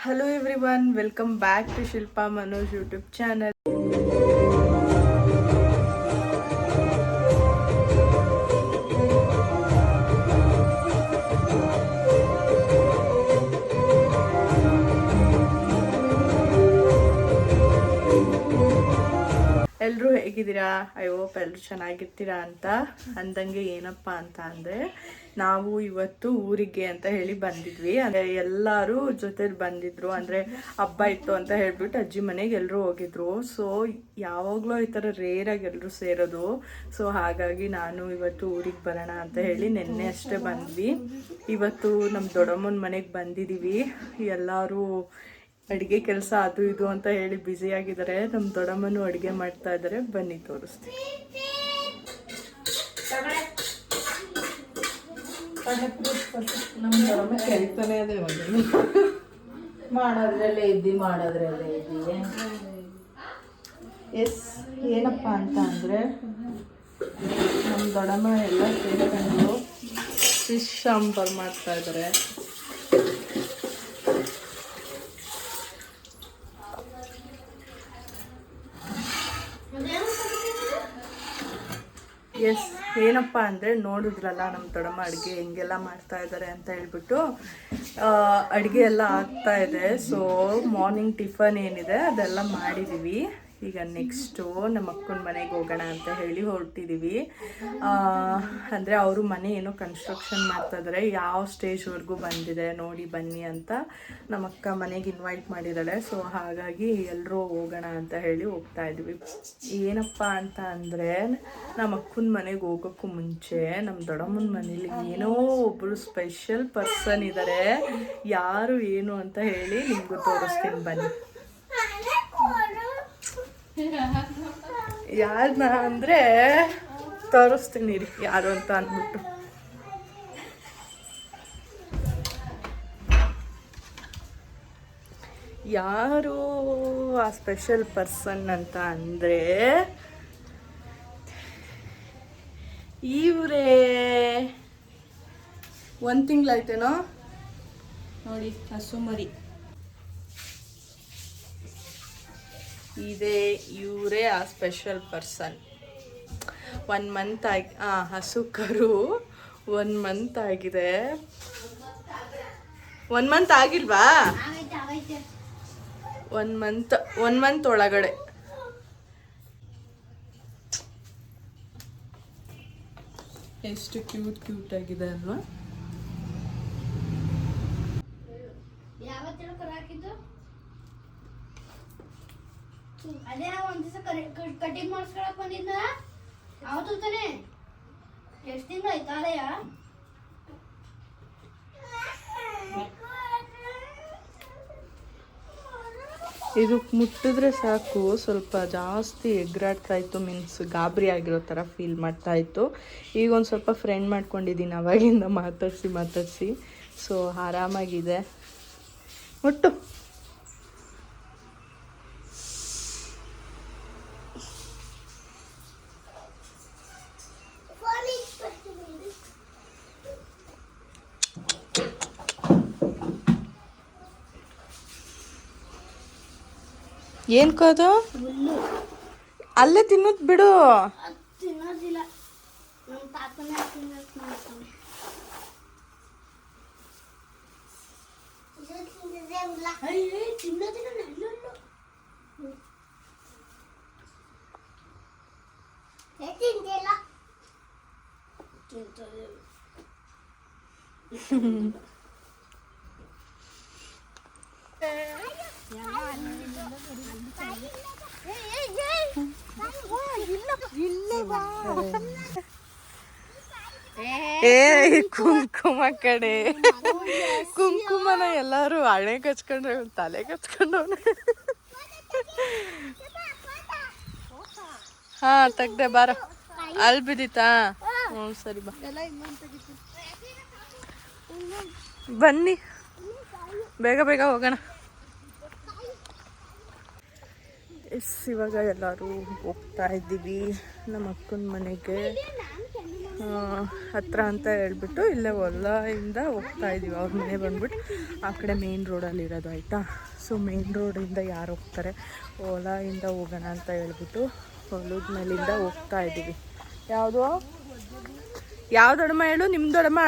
Hello everyone welcome back to Shilpa Manoj YouTube channel ಎಲ್ಲರೂ ಹೇಗಿದ್ದೀರಾ? I hope ಎಲ್ಲರೂ ಚೆನ್ನಾಗಿರ್ತೀರಾ ಅಂತ ಅಂದಂಗೆ ಏನಪ್ಪ ಅಂತ ಅಂದರೆ ನಾವು ಇವತ್ತು ಊರಿಗೆ ಅಂತ ಹೇಳಿ ಬಂದಿದ್ವಿ. ಅಂದರೆ ಎಲ್ಲರೂ ಜೊತೆಲಿ ಬಂದಿದ್ರು. ಅಂದರೆ ಹಬ್ಬ ಇತ್ತು ಅಂತ ಹೇಳ್ಬಿಟ್ಟು ಅಜ್ಜಿ ಮನೆಗೆ ಎಲ್ಲರೂ ಹೋಗಿದ್ರು. ಸೊ ಯಾವಾಗಲೂ ಈ ಥರ ರೇರಾಗಿ ಎಲ್ಲರೂ ಸೇರೋದು. ಸೊ ಹಾಗಾಗಿ ನಾನು ಇವತ್ತು ಊರಿಗೆ ಬರೋಣ ಅಂತ ಹೇಳಿ ನಿನ್ನೆ ಅಷ್ಟೇ ಬಂದ್ವಿ. ಇವತ್ತು ನಮ್ಮ ದೊಡ್ಡಮ್ಮನ ಮನೆಗೆ ಬಂದಿದ್ದೀವಿ ಎಲ್ಲರೂ ಅಡುಗೆ ಕೆಲಸ ಅದು ಇದು ಅಂತ ಹೇಳಿ ಬ್ಯುಸಿ ಆಗಿದ್ದಾರೆ. ನಮ್ಮ ದೊಡ್ಡಮ್ಮನು ಅಡುಗೆ ಮಾಡ್ತಾ ಇದ್ದಾರೆ. ಬನ್ನಿ ತೋರಿಸ್ತೀನಿ. ನಮ್ಮ ಅದೇ ಮಾಡೋದ್ರಲ್ಲೇ ಇದ್ದಿ ಮಾಡೋದ್ರಲ್ಲೇ ಇದ್ದಿ. ಎಸ್ ಏನಪ್ಪ ಅಂತ ಅಂದರೆ ನಮ್ಮ ದೊಡ್ಡಮ್ಮ ಎಲ್ಲ ಸೇರ್ಕೊಂಡು ಫಿಶ್ ಸಾಂಬಾರು ಮಾಡ್ತಾ ಇದ್ದಾರೆ ಎಸ್, ಏನಪ್ಪ ಅಂದರೆ ನೋಡಿದ್ರಲ್ಲ ನಮ್ಮ ದೊಡ್ಡಮ್ಮ ಅಡುಗೆ ಹೆಂಗೆಲ್ಲ ಮಾಡ್ತಾ ಇದ್ದಾರೆ ಅಂತ ಹೇಳ್ಬಿಟ್ಟು ಅಡುಗೆ ಎಲ್ಲ ಆಗ್ತಾ ಇದೆ. ಸೊ ಮಾರ್ನಿಂಗ್ ಟಿಫನ್ ಏನಿದೆ ಅದೆಲ್ಲ ಮಾಡಿದ್ದೀವಿ ಈಗ ನೆಕ್ಸ್ಟು ನಮ್ಮ ಅಕ್ಕನ ಮನೆಗೆ ಹೋಗೋಣ ಅಂತ ಹೇಳಿ ಹೊರಟಿದ್ದೀವಿ ಅಂದರೆ ಅವರು ಮನೆ ಏನೋ ಕನ್ಸ್ಟ್ರಕ್ಷನ್ ಮಾಡ್ತಾ ಇದ್ದಾರೆ ಯಾವ ಸ್ಟೇಜ್ವರೆಗೂ ಬಂದಿದೆ, ನೋಡಿ ಬನ್ನಿ ಅಂತ ನಮ್ಮ ಅಕ್ಕ ಮನೆಗೆ ಇನ್ವೈಟ್ ಮಾಡಿದ್ದಾಳೆ. ಸೊ ಹಾಗಾಗಿ ಎಲ್ಲರೂ ಹೋಗೋಣ ಅಂತ ಹೇಳಿ ಹೋಗ್ತಾ ಇದ್ವಿ. ಏನಪ್ಪ ಅಂತ ಅಂದರೆ ನಮ್ಮ ಅಕ್ಕನ ಮನೆಗೆ ಹೋಗೋಕ್ಕೂ ಮುಂಚೆ ನಮ್ಮ ದೊಡ್ಡಮ್ಮನ ಮನೇಲಿ ಏನೋ ಒಬ್ಬರು ಸ್ಪೆಷಲ್ ಪರ್ಸನ್ ಇದ್ದಾರೆ ಯಾರು ಏನು ಅಂತ ಹೇಳಿ ನಿಮಗೂ ತೋರಿಸ್ತೀನಿ, ಬನ್ನಿ. ಯಾರನ್ನ ಅಂದರೆ ತೋರಿಸ್ತೀನಿ ರೀ ಯಾರು ಅಂತ ಅಂದ್ಬಿಟ್ಟು. ಯಾರು ಆ ಸ್ಪೆಷಲ್ ಪರ್ಸನ್ ಅಂತ ಅಂದರೆ ಇವರೇ. ಒಂದು ತಿಂಗಳಾಯ್ತೇನೋ? ನೋಡಿ ಹಸು ಮರಿ ಇದೆ, ಇವರೇ ಆ ಸ್ಪೆಷಲ್ ಪರ್ಸನ್ ಒನ್ ಮಂತ್ ಆಗಿ ಹಾಂ ಹಸು ಕರು ಒನ್ ಮಂತ್ ಆಗಿದೆ. ಒನ್ ಮಂತ್ ಆಗಿಲ್ವಾ? ಒನ್ ಮಂತ್ ಒನ್ ಮಂತ್ ಒಳಗಡೆ. ಎಷ್ಟು ಕ್ಯೂಟ್ ಕ್ಯೂಟ್ ಆಗಿದೆ ಅಲ್ವಾ? ಅದೇ ಒಂದ್ ದಿವಸ ಕಟಿಂಗ್ ಮಾಡಿಸ್ಕೊಳಕ್ ಬಂದಿದ್ನ. ಅವತ್ತು ತಾನೆ ಎಷ್ಟು ತಿಂಗಳು ಇದು ಮುಟ್ಟಿದ್ರೆ ಸಾಕು, ಸ್ವಲ್ಪ ಜಾಸ್ತಿ ಎಗ್ರಾಡ್ತಾ ಇತ್ತು ಮೀನ್ಸ್ ಗಾಬರಿ ಆಗಿರೋ ಥರ ಫೀಲ್ ಮಾಡ್ತಾ ಇತ್ತು. ಈಗ ಒಂದು ಸ್ವಲ್ಪ ಫ್ರೆಂಡ್ ಮಾಡ್ಕೊಂಡಿದ್ದೀನಿ ಅವಾಗಿಂದ ಮಾತಾಡಿಸಿ ಮಾತಾಡಿಸಿ. ಸೊ ಆರಾಮಾಗಿದೆ. ಮುಟ್ಟು. ಏನು ಕೋದು ಅಲ್ಲೇ ತಿನ್ನೋದು ಬಿಡು. ತಿನ್ನೋದಿಲ್ಲ. ನಮ್ಮ ತಾತನೇ ಮಾಡ್ತಾನೆ. ತಿನ್ನೋದಿಲ್ಲ ಏ ಕುಂಕುಮ ಕಡೆ. ಕುಂಕುಮನ ಎಲ್ಲಾರು ಹಣೆ ಕಚ್ಕೊಂಡ್ರೆ ತಲೆ ಕಚ್ಕೊಂಡವನೆ. ಹಾ, ತೆಗ್ದೆ, ಬಾರ. ಅಲ್ಲಿ ಬಿದ್ದಿತ್ತಾ? ಹ್ಞೂ, ಸರಿ, ಬಾ. ಬನ್ನಿ. ಬೇಗ ಬೇಗ ಹೋಗೋಣ. ಎಸ್, ಇವಾಗ ಎಲ್ಲರೂ ಹೋಗ್ತಾ ಇದ್ದೀವಿ ನಮ್ಮ ಅಕ್ಕನ ಮನೆಗೆ. ಹತ್ರ ಅಂತ ಹೇಳ್ಬಿಟ್ಟು ಇಲ್ಲೇ ಹೊಲದಿಂದ ಹೋಗ್ತಾ ಇದ್ದೀವಿ. ಅವ್ರ ಮನೆ ಬಂದ್ಬಿಟ್ಟು ಆ ಕಡೆ ಮೇನ್ ರೋಡಲ್ಲಿ ಇರೋದು, ಆಯಿತಾ? ಸೊ ಮೇನ್ ರೋಡಿಂದ ಯಾರು ಹೋಗ್ತಾರೆ? ಹೊಲದಿಂದ ಹೋಗೋಣ ಅಂತ ಹೇಳ್ಬಿಟ್ಟು ಹೊಲದ ಮೇಲಿಂದ ಹೋಗ್ತಾ ಇದ್ದೀವಿ. ಯಾವುದು? ಯಾವ ದೊಡಮ ಹೇಳು? ನಿಮ್ಮ ದೊಡಮ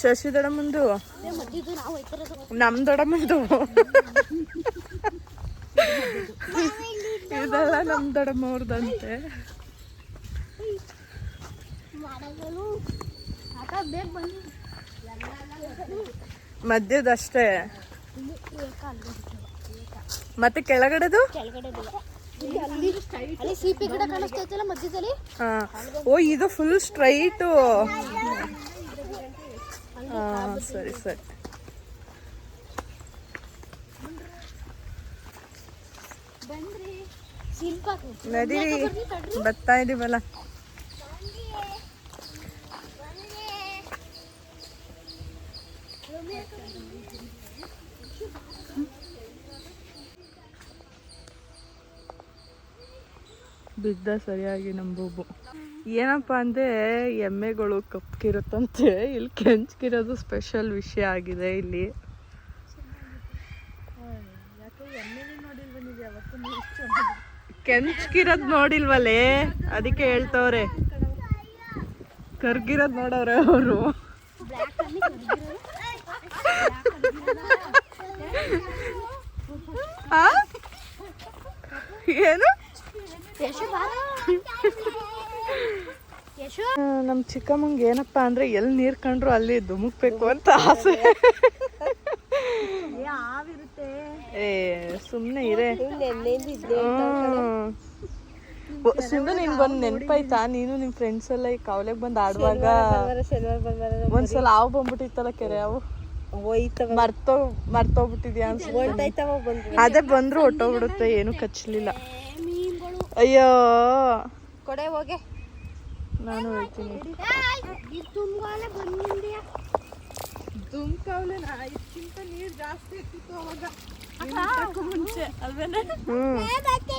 ಶಶಿ ದೊಡಮ್ಮಂದು ನಮ್ಮ ದೊಡಮಂದು ಇದೆಲ್ಲ ನಮ್ಮ ಬಂದು. ಮಧ್ಯದಷ್ಟೇ. ಮತ್ತೆ ಕೆಳಗಡೆದು? ಓ ಇದು ಫುಲ್ ಸ್ಟ್ರೈಟು ಹಾ ಸರಿ ಸರಿ ಬಂದ್ರಿ ಶಿಲ್ಪ ಬತ್ತಾ ಬರ್ತಾ ಇದೀವಲ್ಲ ಬಿದ್ದ ಸರಿಯಾಗಿ ನಮ್ಮ ಬೂಬು. ಏನಪ್ಪ ಅಂದರೆ ಎಮ್ಮೆಗಳು ಕಪ್ಕಿರುತ್ತಂತೆ. ಇಲ್ಲಿ ಕೆಂಚ್ಕಿರೋದು ಸ್ಪೆಷಲ್ ವಿಷಯ ಆಗಿದೆ ಇಲ್ಲಿ. ಕೆಂಚ್ಕಿರೋದ್ ನೋಡಿಲ್ವಲ್ಲೇ ಅದಕ್ಕೆ ಹೇಳ್ತವ್ರೆ. ಕರ್ಗಿರೋದ್ ನೋಡವ್ರೆ ಅವರು. ಏನು? ನಮ್ ಚಿಕ್ಕಮ್ಮಂಗೆ ಏನಪ್ಪ ಅಂದ್ರೆ ಎಲ್ಲಿ ನೀರ್ ಕಂಡ್ರು ಅಲ್ಲಿ ಧುಮುಕ್ಬೇಕು ಅಂತ ಆಸೆ. ಏ ಸುಮ್ನೆ ಇರೇ. ಸಿಂಧು ನಿನ್ಗೊಂದ್ ನೆನ್ಪಾಯ್ತಾ? ನೀನು ನಿಮ್ ಫ್ರೆಂಡ್ಸ್ ಎಲ್ಲ ಈ ಕಾವಲೆಗ್ ಬಂದು ಆಡುವಾಗ ಒಂದ್ಸಲ ಹಾವು ಬಂದ್ಬಿಟ್ಟಿತ್ತಲ್ಲ ಕೆರೆ ಹಾವು? ಮರ್ತೋ ಮರ್ತೋಗ್ಬಿಟ್ಟಿದ್ಯಾ ಅನ್ಸುತ್ತೆ. ಅದೇ ಬಂದ್ರು ಹೊಟ್ಟೋಗ್ಬಿಡುತ್ತೆ ಏನು ಕಚ್ಚಲಿಲ್ಲ ಅಯ್ಯೋ. ಕೊಡೆ ಹೋಗೆ. ನಾನು ಹೇಳ್ತೀನಿ. ಇದು ತುಂಬಾಲೆ ಬಂದಿಂದ್ಯಾ ಇದಕ್ಕಿಂತ ನೀರು ಜಾಸ್ತಿ ಇರ್ತಿತ್ತು ಅವಾಗ. ಮುಂಚೆ ಅಲ್ವೇನೆ? ರುಚಿತು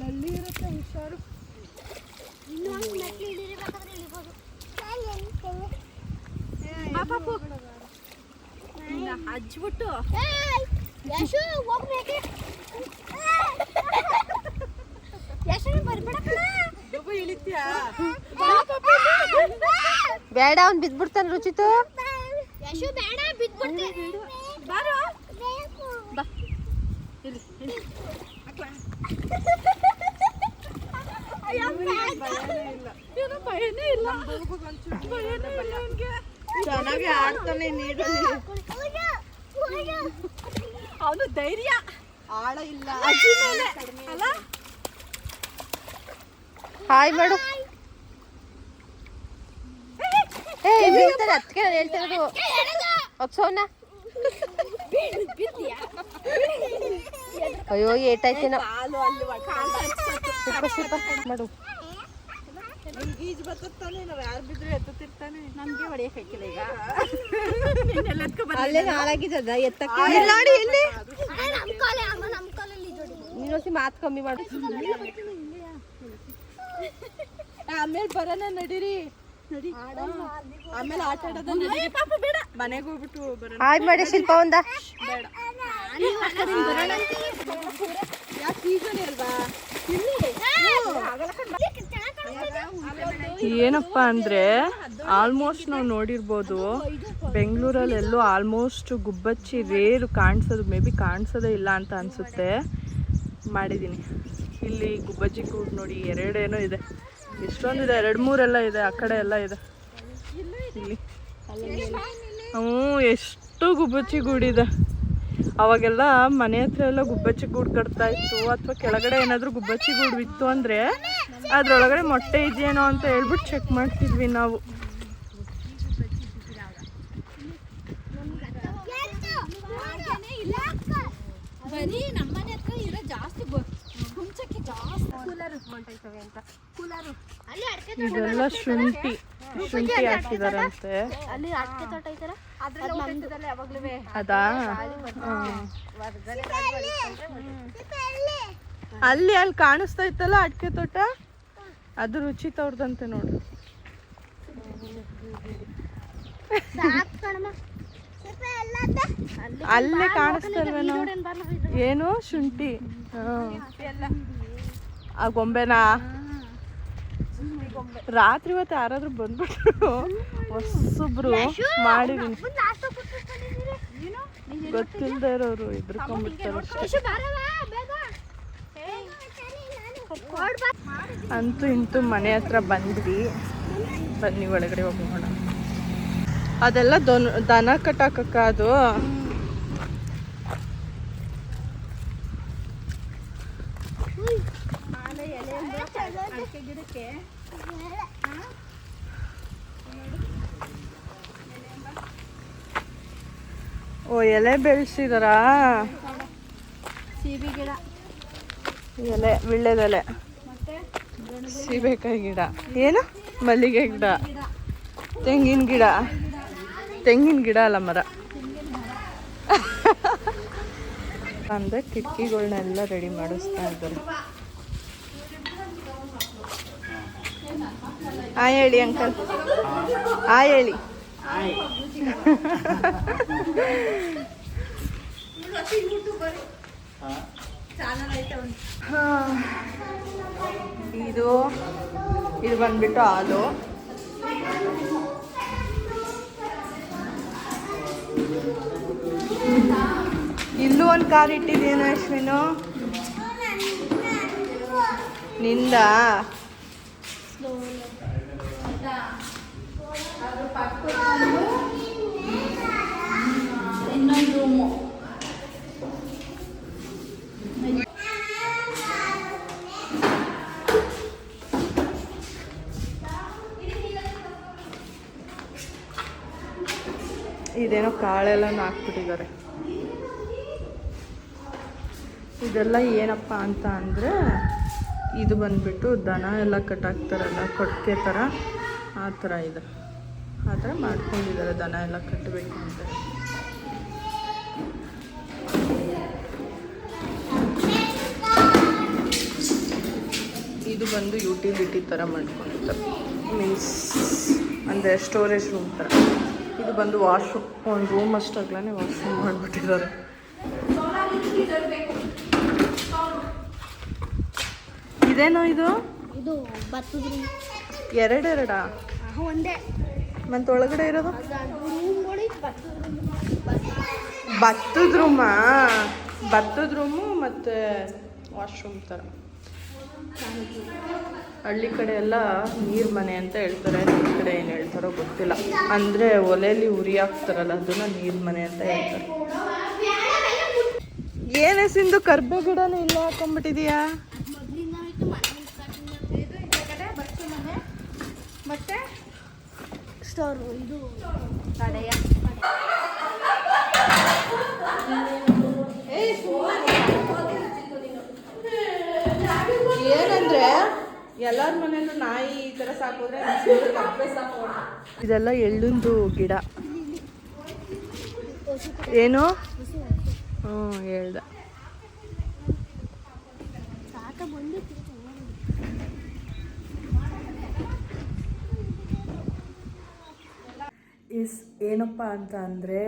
ನಲ್ಲಿ ಇರುತ್ತೆ ಹುಷಾರು. ಇನ್ನೊಂದು ಬೇಡ. ಇಳಿಬೇಕಾದ್ರೆ ಬಿದ್ಬಿಡ್ತಾನೆ ಹಚ್ಬಿಟ್ಟು ಯಶು ಯಶು ಬರ್ಬೇಡ ಬಾ ಇಲ್ಲ ಬಾರೋ ಚೆನ್ನಾಗಿ ಆಡ್ತಾನೆ ನೀರಲ್ಲಿ ಅವನು ಧೈರ್ಯ ಆಳ ಇಲ್ಲ ಹಾಯ್ ಮಾಡು ಏ ಬೀಳ್ತಾನೆ ಹೇಳ್ತಾರೆ ನಾನು ಹೇಳ್ತಿರೋದು ಒಪ್ಸೋನ ಅಯ್ಯೋ ಏಟಾಯ್ತಿನ ಮಾಡು ಈಜು ಬತ್ತಾನೆ ನಾವ್ ಯಾರು ಬಿದ್ರು ಎತ್ತುತ್ತಿರ್ತಾನೆ ನಮ್ಗೆ ಹೊಡಿಯಕ್ ಹಾಕಿಲ್ಲ ಈಗ ಅಲ್ಲೇ ಹಾಳಾಗಿದ್ದದ ಎತ್ತಕ್ಕೆ? ನೋಡಿ ಇಲ್ಲಿ. ನಮ್ಮ ಕಾಲೇ ಅಮ್ಮ ನಮ್ಮ ಕಾಲಲ್ಲಿ ಜೋಡಿ ನೀನೊಸಿ ಮಾತು ಕಮ್ಮಿ ಮಾಡು. ಆಮೇಲೆ ಬರೋಣ ನಡೀರಿ. ನಡಿ. ಆಮೇಲೆ ಆಟ ಆಡೋದ ನಡೀರಿ ಪಾಪ ಬೇಡ. ಮನೆಗೆ ಹೋಗ್ಬಿಟ್ಟು ಬರೋಣ. ಹಾಯ್ ಮಾಡಿ ಶಿಲ್ಪ ಒಂದ. ಬೇಡ. ಯಾಕೆ ಸೀಸನ್ ಅಲ್ವಾ? ಏನಪ್ಪ ಅಂದ್ರೆ ಆಲ್ಮೋಸ್ಟ್ ನಾವು ನೋಡಿರ್ಬೋದು ಬೆಂಗಳೂರಲ್ಲಿ ಎಲ್ಲೂ ಆಲ್ಮೋಸ್ಟ್ ಗುಬ್ಬಚ್ಚಿ ರೇರು ಕಾಣಿಸೋದು ಮೇ ಬಿ ಕಾಣಿಸೋದೇ ಇಲ್ಲ ಅಂತ ಅನಿಸುತ್ತೆ. ಮಾಡಿದ್ದೀನಿ ಇಲ್ಲಿ ಗುಬ್ಬಚ್ಚಿ ಕೂಡ ನೋಡಿ ಎರಡೇನೋ ಇದೆ. ಎಷ್ಟೊಂದಿದೆ? ಎರಡು ಮೂರೆಲ್ಲ ಇದೆ, ಆ ಕಡೆ ಎಲ್ಲ ಇದೆ. ಹ್ಞೂ, ಎಷ್ಟು ಗುಬ್ಬಚ್ಚಿ ಗೂಡಿದೆ. ಅವಾಗೆಲ್ಲ ಮನೆ ಹತ್ರ ಎಲ್ಲ ಗುಬ್ಬಚ್ಚಿ ಗೂಡು ಕಟ್ತಾ ಇತ್ತು, ಅಥವಾ ಕೆಳಗಡೆ ಏನಾದರೂ ಗುಬ್ಬಚ್ಚಿ ಗೂಡು ಇತ್ತು ಅಂದರೆ ಅದ್ರೊಳಗಡೆ ಮೊಟ್ಟೆ ಇದೆಯೇನೋ ಅಂತ ಹೇಳ್ಬಿಟ್ಟು ಚೆಕ್ ಮಾಡ್ತಿದ್ವಿ ನಾವು. ಬರೀ ನಮ್ಮನೆ ಹತ್ರ ಇರೋ ಜಾಸ್ತಿ ಜಾಸ್ತಿ ಕೂಲರ್ ಅಂತ. ಇದೆಲ್ಲ ಶುಂಠಿ. ಶುಂಠಿ ಹಾಕಿದಾರಂತೆ. ಅಲ್ಲಿ ಅಡಕೆ ತೋಟ ಐತಲ್ಲ? ಅದ್ರೆಲ್ಲ ಊಟದಲ್ಲೇ ಯಾವಾಗ್ಲೂ ಅದಾ? ಅಲ್ಲಿ ಅಲ್ಲಿ. ಕಾಣಿಸ್ತಾ ಇತ್ತಲ್ಲ ಅಡಿಕೆ ತೋಟ? ಅದು ರುಚಿ ತೋರ್ದಂತೆ ನೋಡು. ಅಲ್ಲೇ ಕಾಣಿಸ್ತಲ್ವೇನೋ ಏನು? ಶುಂಠಿ. ಹಾ. ಆ ಗೊಂಬೆನಾ? ರಾತ್ರಿ ಹೊತ್ತು ಯಾರಾದ್ರೂ ಬಂದ್ಬಿಟ್ರು. ಹೊಸೊಬ್ರು ಮಾಡಿದ್ವಿ ಗೊತ್ತಿಲ್ಲದೆ ಇರೋರು ಇದ್ರಕೊಂಡ್ಬಿಡ್ತಾರೆ ಅಂತೂ ಇಂತೂ ಮನೆ ಹತ್ರ ಬಂದ್ವಿ. ಬನ್ನಿ, ಒಳಗಡೆ ಹೋಗೋಣ ಅದೆಲ್ಲ ದೊನ್, ದನ ಕಟ್ಟಾಕಕ್ಕ ಅದು. ಓ ಎಲೆ ಬೆಳೆಸಿದಾರಾ? ಸೀಬೆ ಗಿಡ. ಎಲೆ ವಿಳ್ಳೆದೆಲೆ ಸೀಬೆಕಾಯಿ ಗಿಡ. ಏನು? ಮಲ್ಲಿಗೆ ಗಿಡ. ತೆಂಗಿನ ಗಿಡ. ತೆಂಗಿನ ಗಿಡ ಅಲ್ಲ ಮರ. ಅಂದರೆ ಕಿಟಕಿಗಳನ್ನೆಲ್ಲ ರೆಡಿ ಮಾಡಿಸ್ತಾ ಇದ್ದಾರೆ. ಆ ಹೇಳಿ ಅಂಕಲ್. ಆ ಹೇಳಿ. ಹಾ. ಇದು ಇದು ಬಂದ್ಬಿಟ್ಟು ಹಾಲು. ಇಲ್ಲೂ ಒಂದು ಕಾರ್ ಇಟ್ಟಿದ್ದೇನು ಅಶ್ವಿನು? ನಿಂದ? ಇದೇನೋ ಕಾಳೆಲ್ಲನೂ ಹಾಕ್ಬಿಟ್ಟಿದ್ದಾರೆ. ಇದೆಲ್ಲ ಏನಪ್ಪ ಅಂತ ಅಂದರೆ ಇದು ಬಂದ್ಬಿಟ್ಟು ದನ ಎಲ್ಲ ಕಟ್ಟಾಕ್ತಾರಲ್ಲ ಕೊಟ್ಟಿಗೆ ಥರ ಆ ಥರ ಇದೆ. ಆ ಥರ ಮಾಡ್ಕೊಂಡಿದ್ದಾರೆ, ದನ ಎಲ್ಲ ಕಟ್ಟಬೇಕು ಅಂತ. ಇದು ಬಂದು ಯುಟಿಲಿಟಿ ಥರ ಮಾಡ್ಕೊಂಡಿದ್ದಾರೆ. ಮೀನ್ಸ್ ಅಂದರೆ ಸ್ಟೋರೇಜ್ ರೂಮ್ ಥರ ಇದು ಬಂದು ವಾಶ್ರೂಮ್ ಒಂದು ರೂಮ್ ಅಷ್ಟಾಗ್ಲೇ ವಾಶ್ರೂಮ್ ಮಾಡಿಬಿಟ್ಟಿದ್ದಾರೆ. ಇದೇನೋ ಇದು? ಇದು ಎರಡೆರಡಾ? ಒಂದೇ. ಮತ್ತೆ ಒಳಗಡೆ ಇರೋದು? ಬತ್ತದ ಭತ್ತದ ರೂಮಾ ಭತ್ತದ ರೂಮು ಮತ್ತು ವಾಶ್ರೂಮ್ ಥರ ಹಳ್ಳಿ ಕಡೆ ಎಲ್ಲ ನೀರು ಮನೆ ಅಂತ ಹೇಳ್ತಾರೆ. ಈ ಕಡೆ ಏನು ಹೇಳ್ತಾರೋ ಗೊತ್ತಿಲ್ಲ. ಅಂದರೆ ಒಲೆಯಲ್ಲಿ ಉರಿ ಹಾಕ್ತಾರಲ್ಲ ಅದನ್ನ ನೀರು ಮನೆ ಅಂತ ಹೇಳ್ತಾರೆ. ಏನೇ ಸಿಂಧು ಕರ್ಬೆ ಗಿಡನೂ ಇಲ್ಲ ಹಾಕೊಂಡ್ಬಿಟ್ಟಿದೀಯಾ? ಮತ್ತೆ? ಸ್ಟೋರ್ ಇದು. ಕಡೆಯ ಏನಂದ್ರೆ ಎಲ್ಲರ ಮನೆಯಲ್ಲೂ ನಾಯಿ ಈ ಥರ ಸಾಕೋದ್ರೆ ಇದೆಲ್ಲ ಎಳ್ಳುಂದು ಗಿಡ. ಏನು? ಹ್ಞೂ ಹೇಳ್ದ. ಇಸ್ ಏನಪ್ಪ ಅಂತ ಅಂದರೆ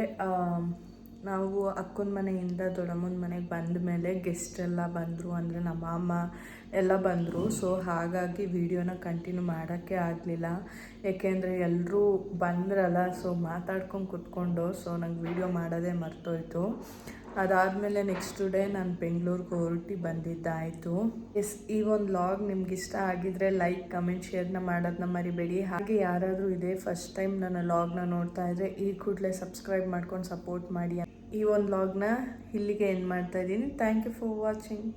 ನಾವು ಅಕ್ಕನ ಮನೆಯಿಂದ ದೊಡ್ಡಮ್ಮನ ಮನೆಗೆ ಬಂದ ಮೇಲೆ ಗೆಸ್ಟ್ ಎಲ್ಲ ಬಂದರು, ಅಂದರೆ ನಮ್ಮ ಅಮ್ಮ ಎಲ್ಲ ಬಂದರು. ಸೊ ಹಾಗಾಗಿ ವಿಡಿಯೋನ ಕಂಟಿನ್ಯೂ ಮಾಡೋಕ್ಕೆ ಆಗಲಿಲ್ಲ. ಏಕೆಂದರೆ ಎಲ್ಲರೂ ಬಂದ್ರಲ್ಲ ಸೊ ಮಾತಾಡ್ಕೊಂಡು ಕುತ್ಕೊಂಡು ಸೊ ನಂಗೆ ವಿಡಿಯೋ ಮಾಡೋದೇ ಮರ್ತೋಯ್ತು. ಅದಾದಮೇಲೆ ನೆಕ್ಸ್ಟ್ ಡೇ ನಾನು ಬೆಂಗಳೂರಿಗೆ ಹೊರಟಿ ಬಂದಿದ್ದಾಯಿತು. ಎಸ್, ಈ ಒಂದು ಲಾಗ್ ನಿಮ್ಗೆ ಇಷ್ಟ ಆಗಿದ್ರೆ ಲೈಕ್ ಕಮೆಂಟ್ ಶೇರ್ನ ಮಾಡೋದನ್ನ ಮರಿಬೇಡಿ. ಹಾಗೆ ಯಾರಾದರೂ ಇದೇ ಫಸ್ಟ್ ಟೈಮ್ ನನ್ನ ಲಾಗ್ನ ನೋಡ್ತಾ ಇದ್ರೆ ಈ ಕೂಡಲೇ ಸಬ್ಸ್ಕ್ರೈಬ್ ಮಾಡ್ಕೊಂಡು ಸಪೋರ್ಟ್ ಮಾಡಿ. ಈ ಒಂದು ಲಾಗ್ನ ಇಲ್ಲಿಗೆ ಎಂಡ್ ಮಾಡ್ತಾ ಇದ್ದೀನಿ. Thank you for watching